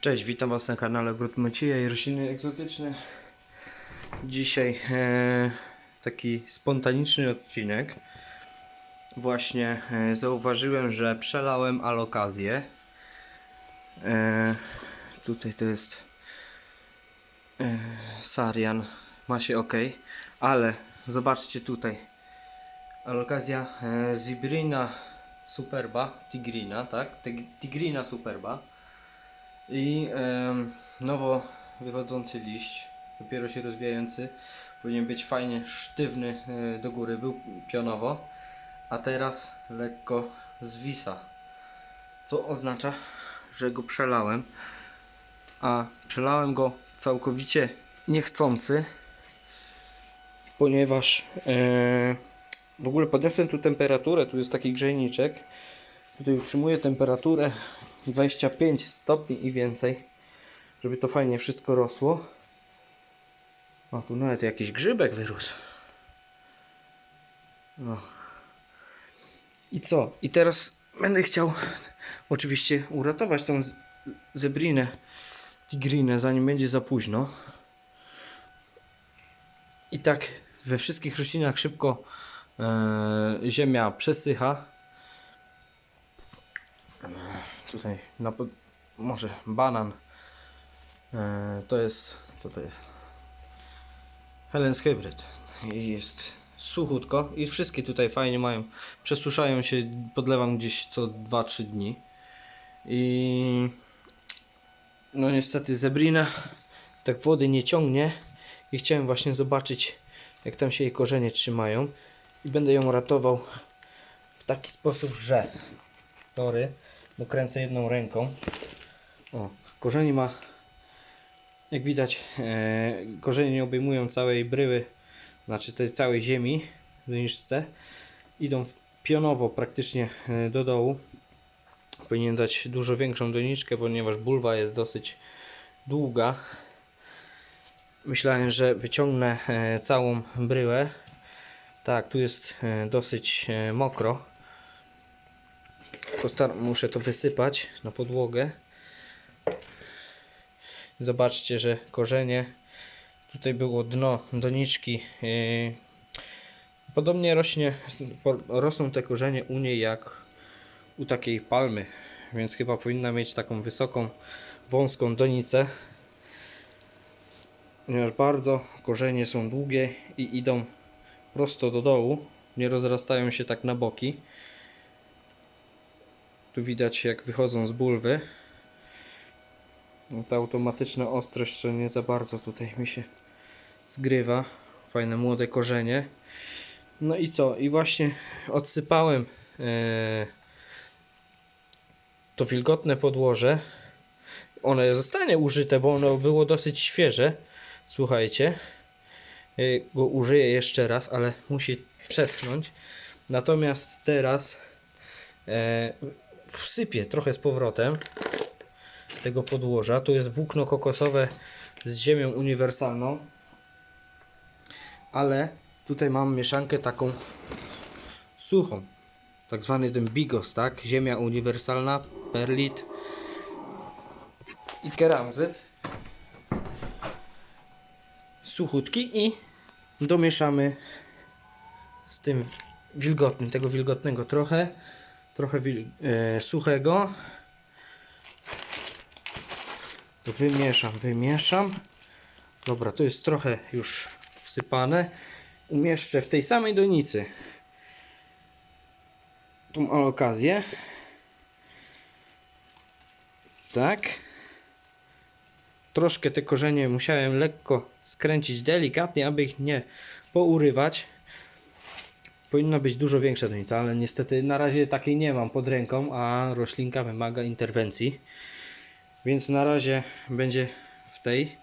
Cześć, witam Was na kanale Ogród Macieja i Rośliny Egzotyczne. Dzisiaj e, taki spontaniczny odcinek. Właśnie e, zauważyłem, że przelałem alokazję. E, tutaj to jest e, Sarian, ma się ok, ale zobaczcie tutaj. Alokazja e, Zibrina Superba, Tigrina, tak? Tig- Tigrina Superba. I nowo wychodzący liść, dopiero się rozwijający, powinien być fajnie sztywny e, do góry, był pionowo, a teraz lekko zwisa. Co oznacza, że go przelałem, a przelałem go całkowicie niechcący, ponieważ e, w ogóle podniosłem tu temperaturę, tu jest taki grzejniczek, tutaj utrzymuję temperaturę 25 stopni i więcej, żeby to fajnie wszystko rosło. O, tu nawet jakiś grzybek wyrósł. No. I co? I teraz będę chciał oczywiście uratować tą zebrinę, tigrinę, zanim będzie za późno. I tak we wszystkich roślinach szybko e, ziemia przesycha. Tutaj na pod... może banan. E, to jest. Co to jest? Helen's Hybrid. Jest suchutko i wszystkie tutaj fajnie mają. Przesuszają się, podlewam gdzieś co 2-3 dni. I no niestety zebrina tak wody nie ciągnie i chciałem właśnie zobaczyć jak tam się jej korzenie trzymają i będę ją ratował w taki sposób, że sorry, bo kręcę jedną ręką. O, korzenie ma, jak widać, e, korzenie nie obejmują całej bryły, znaczy tej całej ziemi w doniczce. Idą pionowo praktycznie e, do dołu. Powinien dać dużo większą doniczkę, ponieważ bulwa jest dosyć długa. Myślałem, że wyciągnę e, całą bryłę. Tak, tu jest e, dosyć mokro. Postar muszę to wysypać na podłogę. Zobaczcie, że korzenie. Tutaj było dno doniczki. Yy, Podobnie rośnie, rosną te korzenie u niej jak u takiej palmy, więc chyba powinna mieć taką wysoką, wąską donicę. Ponieważ bardzo korzenie są długie i idą prosto do dołu, nie rozrastają się tak na boki. Tu widać jak wychodzą z bulwy. No, ta automatyczna ostrość to nie za bardzo tutaj mi się zgrywa. Fajne młode korzenie. No i co? I właśnie odsypałem e, to wilgotne podłoże. One zostanie użyte, bo ono było dosyć świeże. Słuchajcie. E, go użyję jeszcze raz, ale musi przeschnąć. Natomiast teraz e, wsypię trochę z powrotem tego podłoża. Tu jest włókno kokosowe z ziemią uniwersalną. Ale tutaj mam mieszankę taką suchą. Tak zwany ten bigos, tak? Ziemia uniwersalna, perlit i keramzyt. Suchutki i domieszamy z tym wilgotnym, tego wilgotnego trochę, trochę e, suchego. Wymieszam, wymieszam. Dobra, to jest trochę już wsypane. Umieszczę w tej samej donicy tą alokazję. Tak. Troszkę te korzenie musiałem lekko skręcić delikatnie, aby ich nie pourywać. Powinna być dużo większa donica, ale niestety na razie takiej nie mam pod ręką, a roślinka wymaga interwencji. Więc na razie będzie w tej.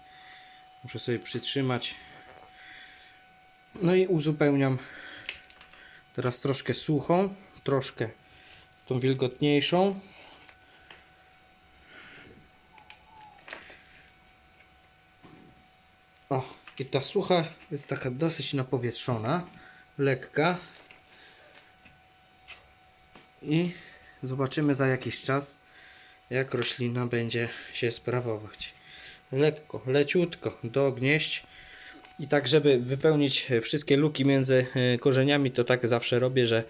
Muszę sobie przytrzymać. No i uzupełniam teraz troszkę suchą, troszkę tą wilgotniejszą. O, i ta sucha jest taka dosyć napowietrzona, lekka. I zobaczymy za jakiś czas, jak roślina będzie się sprawować. Lekko, leciutko dognieść. I tak, żeby wypełnić wszystkie luki między e, korzeniami, to tak zawsze robię, że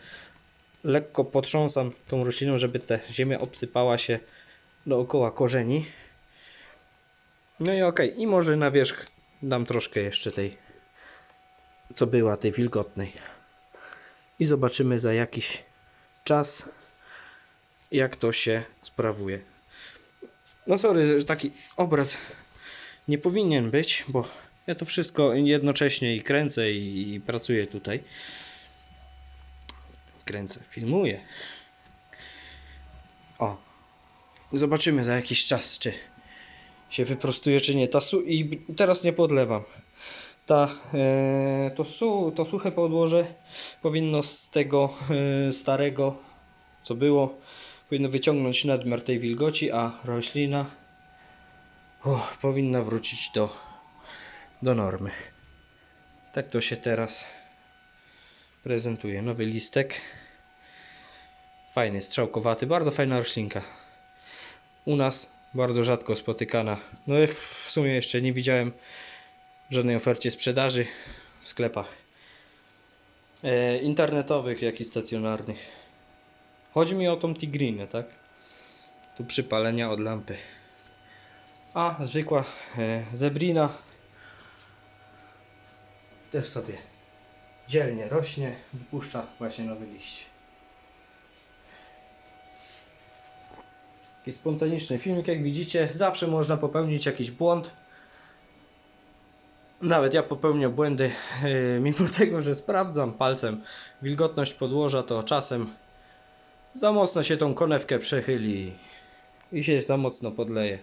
lekko potrząsam tą rośliną, żeby ta ziemia obsypała się dookoła korzeni. No i okej, i może na wierzch dam troszkę jeszcze tej, co była, tej wilgotnej. I zobaczymy za jakiś czas, jak to się sprawuje. No sorry, że taki obraz nie powinien być, bo ja to wszystko jednocześnie i kręcę i, i pracuję tutaj. Kręcę, filmuję. O. Zobaczymy za jakiś czas, czy się wyprostuje, czy nie. Ta su I teraz nie podlewam. Ta, e, to, su to suche podłoże powinno z tego e, starego, co było, powinno wyciągnąć nadmiar tej wilgoci, a roślina uff, powinna wrócić do, do normy. Tak to się teraz prezentuje. Nowy listek. Fajny, strzałkowaty, bardzo fajna roślinka. U nas bardzo rzadko spotykana. No i w sumie jeszcze nie widziałem w żadnej ofercie sprzedaży w sklepach e, internetowych, jak i stacjonarnych. Chodzi mi o tą tigrinę, tak? Tu przypalenia od lampy. A zwykła e, zebrina też sobie dzielnie rośnie, wypuszcza właśnie nowy liść. Taki spontaniczny filmik, jak widzicie, zawsze można popełnić jakiś błąd. Nawet ja popełniam błędy, yy, mimo tego, że sprawdzam palcem wilgotność podłoża, to czasem za mocno się tą konewkę przechyli i się za mocno podleje.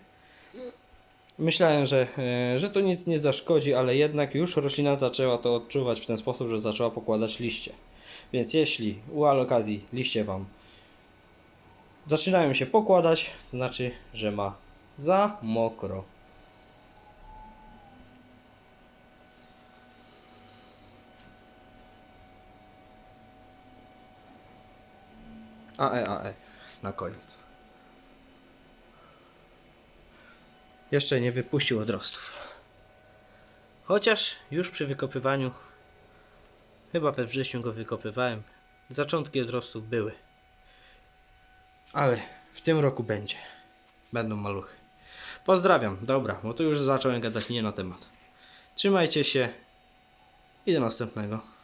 Myślałem, że, e, że to nic nie zaszkodzi, ale jednak już roślina zaczęła to odczuwać w ten sposób, że zaczęła pokładać liście. Więc jeśli u okazji liście Wam zaczynają się pokładać, to znaczy, że ma za mokro. AE, AE na koniec. Jeszcze nie wypuścił odrostów. Chociaż już przy wykopywaniu, chyba we wrześniu go wykopywałem, zaczątki odrostów były. Ale w tym roku będzie. Będą maluchy. Pozdrawiam. Dobra, bo tu już zacząłem gadać nie na temat. Trzymajcie się i do następnego.